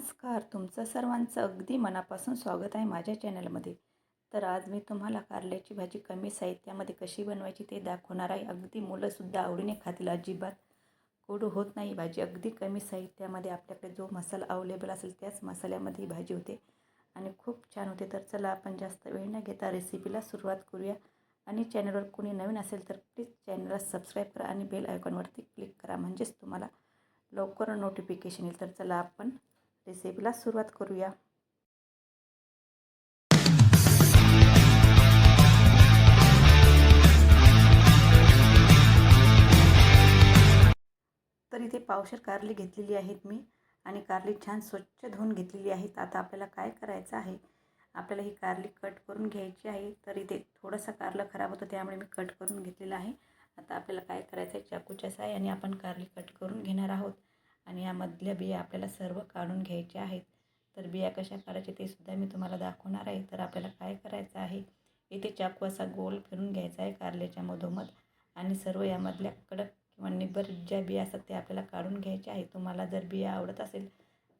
नमस्कार. तुमचं सर्वांचं अगदी मनापासून स्वागत आहे माझ्या चॅनलमध्ये. तर आज मी तुम्हाला कारल्याची भाजी कमी साहित्यामध्ये कशी बनवायची ते दाखवणार आहे. अगदी मुलंसुद्धा आवडीने खातील अजिबात कडू होत नाही भाजी. अगदी कमी साहित्यामध्ये आपल्याकडे जो मसाला अवेलेबल असेल त्याच मसाल्यामध्ये ही भाजी होते आणि खूप छान होते. तर चला आपण जास्त वेळ न घेता रेसिपीला सुरुवात करूया आणि चॅनलवर कोणी नवीन असेल तर प्लीज चॅनलला सबस्क्राईब करा आणि बेल आयकॉनवरती क्लिक करा म्हणजेच तुम्हाला लवकर नोटिफिकेशन येईल. तर चला आपण रेसिपीला सुरुवात करूया तर इथे पावशर कारली घेतलेली आहेत मी आणि कारली छान स्वच्छ धुवून घेतलेली आहेत. आता आपल्याला काय करायचं आहे? आपल्याला ही कारली कट करून घ्यायची आहे. तर इथे थोडंसं कारलं खराब होतं त्यामुळे मी कट करून घेतलेलं आहे. आता आपल्याला काय करायचं आहे चाकूच्या साहाय्याने आपण कारली कट करून घेणार आहोत. आणि यामधल्या बिया आपल्याला सर्व काढून घ्यायच्या आहेत. तर बिया कशा काढायच्या ते सुद्धा मी तुम्हाला दाखवणार आहे. तर आपल्याला काय करायचं आहे? इथे चाकू असा गोल फिरून घ्यायचा आहे कारल्याच्या मधोमध. आणि सर्व यामधल्या कडक किंवा निबर ज्या बिया असतात त्या आपल्याला काढून घ्यायच्या आहे तुम्हाला जर बिया आवडत असेल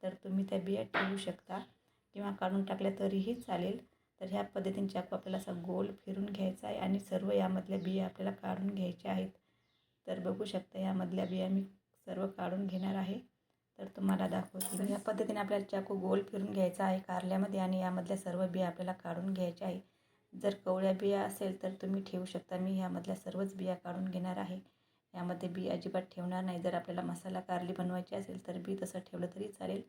तर तुम्ही त्या बिया ठेवू शकता किंवा काढून टाकल्या तरीही चालेल. तर ह्या पद्धतीने चाकू आपल्याला असा गोल फिरून घ्यायचा आहे आणि सर्व यामधल्या बिया आपल्याला काढून घ्यायच्या आहेत. तर बघू शकता यामधल्या बिया मी सर्व काढून घेणार आहे. तर तुम्हाला दाखवते या पद्धतीने आपल्याला चाकू गोल फिरून घ्यायचा आहे कारल्यामध्ये आणि यामधल्या सर्व बिया आपल्याला काढून घ्यायच्या आहे. जर कवळ्या बिया असेल तर तुम्ही ठेवू शकता. मी ह्यामधल्या सर्वच बिया काढून घेणार आहे. यामध्ये बी अजिबात ठेवणार नाही. जर आपल्याला मसाला कारली बनवायची असेल तर बी तसं ठेवलं तरी चालेल.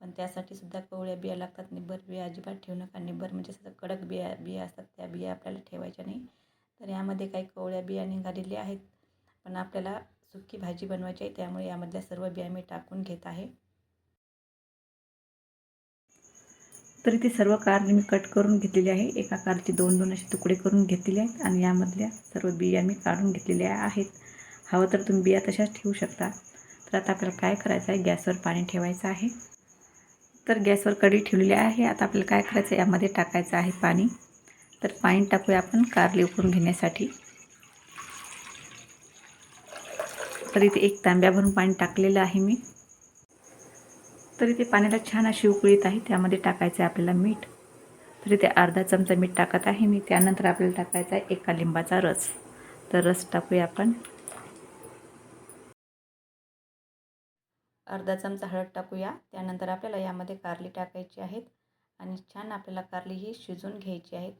पण त्यासाठी सुद्धा कवळ्या बिया लागतात. निब्बर बिया अजिबात ठेवू नका. निब्बर म्हणजे असं कडक बिया बिया असतात. त्या बिया आपल्याला ठेवायच्या नाही. तर यामध्ये काही कवळ्या बिया निघालेल्या आहेत. पण आपल्याला सुकी भाजी बनवायची आहे त्यामुळे यामधल्या सर्व बिया मी टाकून घेत आहे. तर इथे सर्व कारली मी कट करून घेतलेली आहे. एका कारचे दोन दोन असे तुकडे करून घेतलेले आहेत आणि यामधल्या सर्व बिया मी काढून घेतलेल्या आहेत. हवं तर तुम्ही बिया तशाच ठेवू शकता. तर आता आपल्याला काय करायचं आहे? गॅसवर पाणी ठेवायचं आहे. तर गॅसवर कढी ठेवलेली आहे. आता आपल्याला काय करायचं आहे? यामध्ये टाकायचं आहे पाणी. तर पाणी टाकूया आपण कारली उकळून घेण्यासाठी. तर इथे एक तांब्या भरून पाणी टाकलेलं आहे मी. तर इथे पाण्याला छान अशी उकळी येत आहे त्यामध्ये टाकायचं आहे आपल्याला मीठ. तर इथे अर्धा चमचा मीठ टाकत आहे मी त्यानंतर आपल्याला टाकायचा आहे एका लिंबाचा रस. तर रस टाकूया आपण. अर्धा चमचा हळद टाकूया त्यानंतर आपल्याला यामध्ये कारली टाकायची आहेत. आणि छान आपल्याला कारली ही शिजून घ्यायची आहेत.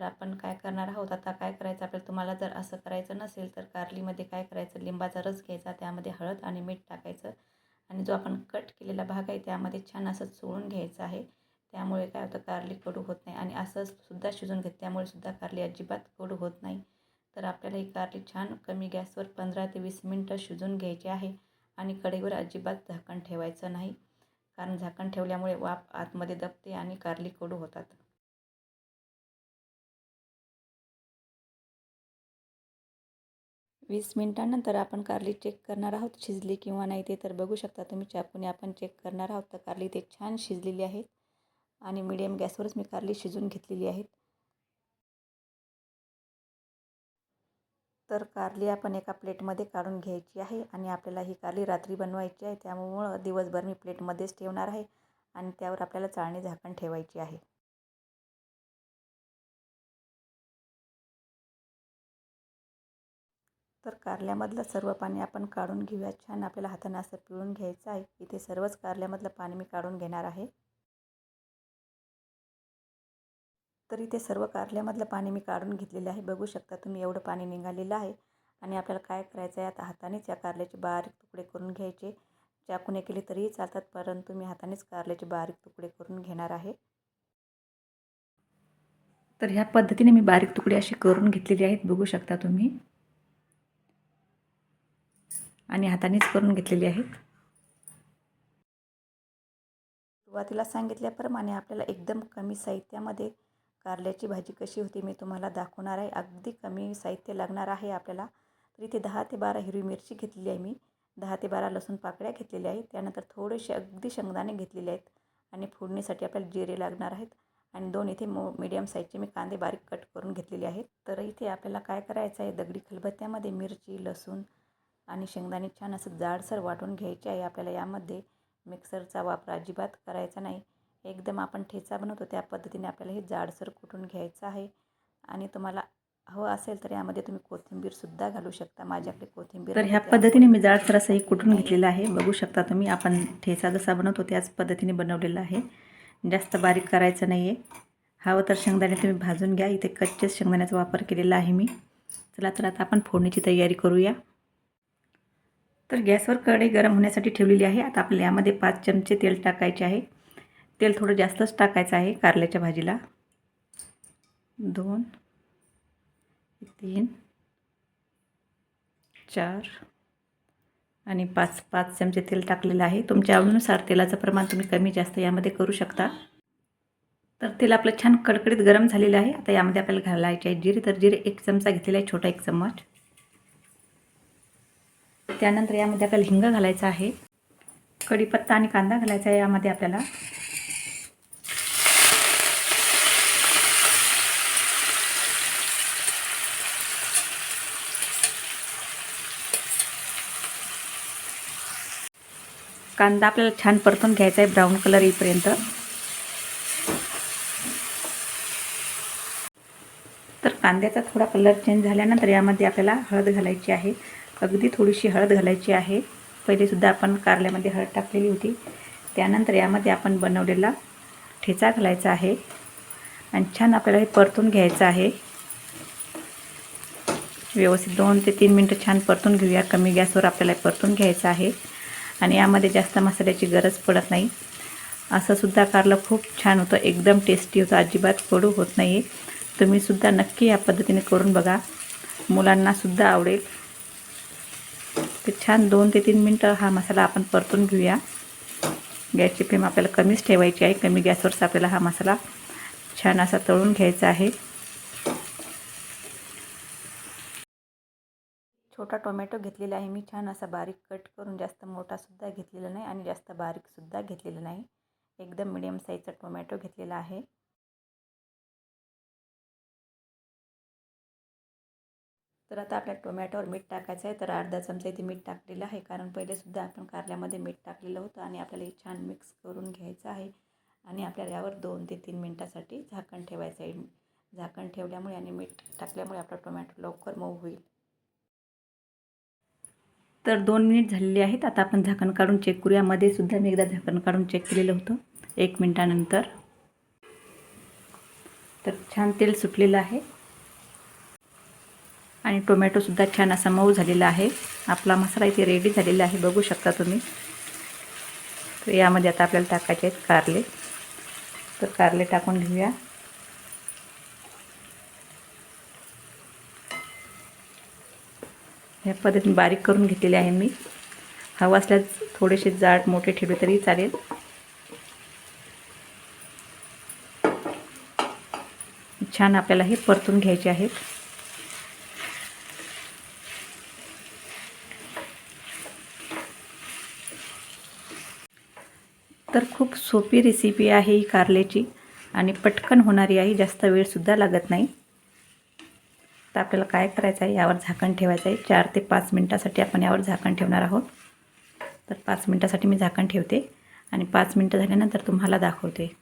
तर आपण काय करणार आहोत? आता काय करायचं? आपल्याला तुम्हाला जर असं करायचं नसेल तर कारलीमध्ये काय करायचं? लिंबाचा रस घ्यायचा त्यामध्ये हळद आणि मीठ टाकायचं आणि जो आपण कट केलेला भाग आहे त्यामध्ये छान असं चोळून घ्यायचं आहे. त्यामुळे काय होतं? कारली कडू होत नाही आणि असं सुद्धा शिजून घेत त्यामुळे सुद्धा कारली अजिबात कडू होत नाही. तर आपल्याला ही कारली छान कमी गॅसवर पंधरा ते वीस मिनटं शिजून घ्यायची आहे आणि कढईवर अजिबात झाकण ठेवायचं नाही. कारण झाकण ठेवल्यामुळे वाफ आतमध्ये दबते आणि कारली कडू होतात. वीस मिनिटांनंतर आपण कारली चेक करणार आहोत. शिजली किंवा नाही ते तर बघू शकता तुम्ही. चाकूने आपण चेक करणार आहोत. तर कारली ते छान शिजलेली आहेत. आणि मिडियम गॅसवरच मी कारली शिजून घेतलेली आहेत. तर कारली आपण एका प्लेटमध्ये काढून घ्यायची आहे. आणि आपल्याला ही कारली रात्री बनवायची आहे. त्यामुळं दिवसभर मी प्लेटमध्येच ठेवणार आहे. आणि त्यावर आपल्याला चाळणी झाकण ठेवायची आहे. तर कारल्यामधलं सर्व पाणी आपण काढून घेऊया. छान आपल्याला हाताने असं पिळून घ्यायचं आहे. इथे सर्वच कारल्यामधलं पाणी मी काढून घेणार आहे. तर इथे सर्व कारल्यामधलं पाणी मी काढून घेतलेलं आहे. बघू शकता तुम्ही एवढं पाणी निघालेलं आहे. आणि आपल्याला काय करायचं आहे आता हातानेच या कारल्याचे बारीक तुकडे करून घ्यायचे. चाकूने केले तरीही चालतात परंतु मी हातानेच कारल्याचे बारीक तुकडे करून घेणार आहे. तर ह्या पद्धतीने मी बारीक तुकडे असे करून घेतलेले आहेत. बघू शकता तुम्ही. आणि हातानेच करून घेतलेले आहेत सुरुवातीला सांगितल्याप्रमाणे आपल्याला एकदम कमी साहित्यामध्ये कारल्याची भाजी कशी होती मी तुम्हाला दाखवणार आहे. अगदी कमी साहित्य लागणार आहे आपल्याला. तर इथे दहा ते बारा हिरवी मिरची घेतलेली आहे मी. दहा ते बारा लसूण पाकळ्या घेतलेल्या आहेत. त्यानंतर थोडेसे अगदी शेंगदाणे घेतलेले आहेत आणि फोडणीसाठी आपल्याला जिरे लागणार आहेत. आणि दोन इथे मो मिडियम साईजचे मी कांदे बारीक कट करून घेतलेले आहेत. तर इथे आपल्याला काय करायचं आहे? दगडी खलबत्त्यामध्ये मिरची लसूण आणि शेंगदाणे छान असं जाडसर वाटून घ्यायचे आहे. आपल्याला यामध्ये मिक्सरचा वापर अजिबात करायचा नाही. एकदम आपण ठेचा बनवतो त्या पद्धतीने आपल्याला हे जाडसर कुटून घ्यायचं आहे. आणि तुम्हाला हवं असेल तर यामध्ये तुम्ही कोथिंबीरसुद्धा घालू शकता. माझ्याकडे कोथिंबीर तर ह्या पद्धतीने मी जाडसर असं हे कुटून घेतलेलं आहे बघू शकता तुम्ही. आपण ठेचा जसा बनवतो त्याच पद्धतीने बनवलेला आहे. जास्त बारीक करायचं नाही आहे हवं तर शेंगदाणे तुम्ही भाजून घ्या. इथे कच्चेच शेंगदाण्याचा वापर केलेला आहे मी. चला तर आता आपण फोडणीची तयारी करूया. तर गॅसवर कढई गरम होण्यासाठी ठेवलेली आहे. आता आपल्याला यामध्ये पाच चमचे तेल टाकायचे आहे. तेल थोडं जास्तच टाकायचं आहे कारल्याच्या भाजीला. दोन तीन चार आणि पाच पाच चमचे तेल टाकलेलं आहे. तुमच्या आवडीनुसार तेलाचं प्रमाण तुम्ही कमी जास्त यामध्ये करू शकता. तर तेल आपलं छान कडकडीत गरम झालेलं आहे. आता यामध्ये आपल्याला घालायचे आहे जिरे. तर जिरे एक चमचा घेतलेला आहे छोटा एक चम्मच. त्यानंतर यामध्ये आपल्याला हिंग घालायचा आहे. कढीपत्ता आणि कांदा घालायचा आहे यामध्ये आपल्याला. कांदा आपल्याला छान परतून घ्यायचा आहे ब्राऊन कलर येईपर्यंत. तर कांद्याचा थोडा कलर चेंज झाल्यानंतर यामध्ये आपल्याला हळद घालायची आहे. अगदी थोडीशी हळद घालायची आहे. पहिलेसुद्धा आपण कारल्यामध्ये हळद टाकलेली होती. त्यानंतर यामध्ये आपण बनवलेला ठेचा घालायचा आहे. आणि छान आपल्याला हे परतून घ्यायचं आहे. व्यवस्थित दोन ते तीन मिनटं छान परतून घेऊया. कमी गॅसवर आपल्याला हे परतून घ्यायचं आहे. आणि यामध्ये जास्त मसाल्याची गरज पडत नाही. असंसुद्धा कारलं खूप छान होतं. एकदम टेस्टी होतं. अजिबात कडू होत नाही तुम्हीसुद्धा नक्की या पद्धतीने करून बघा. मुलांनासुद्धा आवडेल. ते छान दोन ते तीन मिनटं हा मसाला आपण परतून घेऊया. गॅसची फ्लेम आपल्याला कमीच ठेवायची आहे. कमी गॅसवरच आपल्याला हा मसाला छान असा तळून घ्यायचा आहे. छोटा टोमॅटो घेतलेला आहे मी. छान असा बारीक कट करून जास्त मोठासुद्धा घेतलेला नाही आणि जास्त बारीकसुद्धा घेतलेला नाही. एकदम मिडियम साईजचा टोमॅटो घेतलेला आहे. तर आता आपल्या टोमॅटोवर मीठ टाकायचं आहे. तर अर्धा चमचा इथे मीठ टाकलेलं आहे. कारण पहिलेसुद्धा आपण कारल्यामध्ये मीठ टाकलेलं होतं आणि आपल्याला हे छान मिक्स करून घ्यायचं आहे. आणि आपल्याला यावर दोन ते तीन मिनटासाठी झाकण ठेवायचं आहे. झाकण ठेवल्यामुळे आणि मीठ टाकल्यामुळे आपला टोमॅटो लवकर मऊ होईल. तर दोन मिनिट झालेले आहेत. आता आपण झाकण काढून चेक करूया. मध्ये सुद्धा मी एकदा झाकण काढून चेक केलेलं होतं. एक मिनटानंतर. तर छान तेल सुटलेलं आहे. आणि टोमॅटोसुद्धा छान असा मऊ झालेला आहे. आपला मसाला इथे रेडी झालेला आहे. बघू शकता तुम्ही. तर यामध्ये आता आपल्याला टाकायचे आहेत कारले. तर कारले टाकून घेऊया. ह्या पद्धतीने बारीक करून घेतलेले आहे मी. हवा असल्यास थोडेसे जाड मोठे ठेवले तरी चालेल. छान आपल्याला हे परतून घ्यायचे आहेत. तर खूप सोपी रेसिपी आहे ही कारल्याची. आणि पटकन होणारी आहे जास्त वेळसुद्धा लागत नाही. तर आपल्याला काय करायचं आहे? यावर झाकण ठेवायचं आहे. चार ते पाच मिनटासाठी आपण यावर झाकण ठेवणार आहोत. तर पाच मिनटासाठी मी झाकण ठेवते. आणि पाच मिनटं झाल्यानंतर तुम्हाला दाखवते.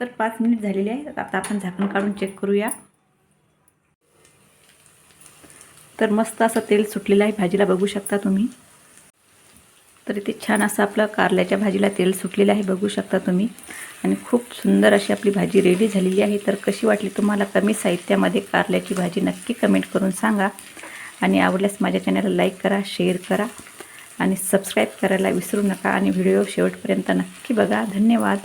तर पाच मिनिट झालेले आहे. आता आपण झाकण काढून चेक करूया. तर मस्त असं तेल सुटलेलं आहे. भाजीला बघू शकता तुम्ही. तर इथे छान असं आपलं कारल्याच्या भाजीला तेल सुटलेलं आहे बघू शकता तुम्ही. आणि खूप सुंदर अशी आपली भाजी रेडी झालेली आहे. तर कशी वाटली तुम्हाला कमी साहित्यामध्ये कारल्याची भाजी नक्की कमेंट करून सांगा. आणि आवडल्यास माझ्या चॅनलला लाईक करा शेअर करा. आणि सबस्क्राईब करायला विसरू नका. आणि व्हिडिओ शेवटपर्यंत नक्की बघा. धन्यवाद.